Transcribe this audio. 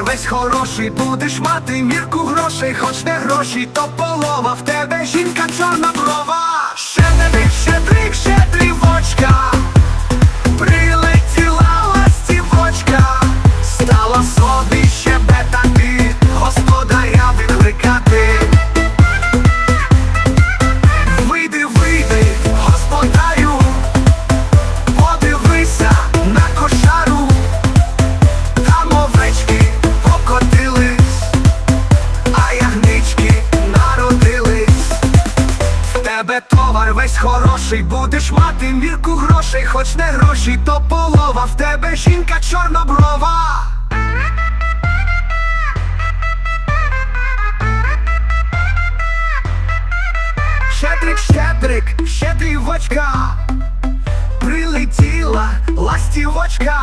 товар весь хороший, будеш мати мірку грошей, хоч не гроші, то полова, в тебе жінка чорна брова. Ще Щедрик, щедрик, щедрівочка, Товар весь хороший, будеш мати мірку грошей, хоч не гроші, то полова, в тебе жінка чорноброва. Щедрик, щедрик, щедрівочка, прилетіла ластівочка.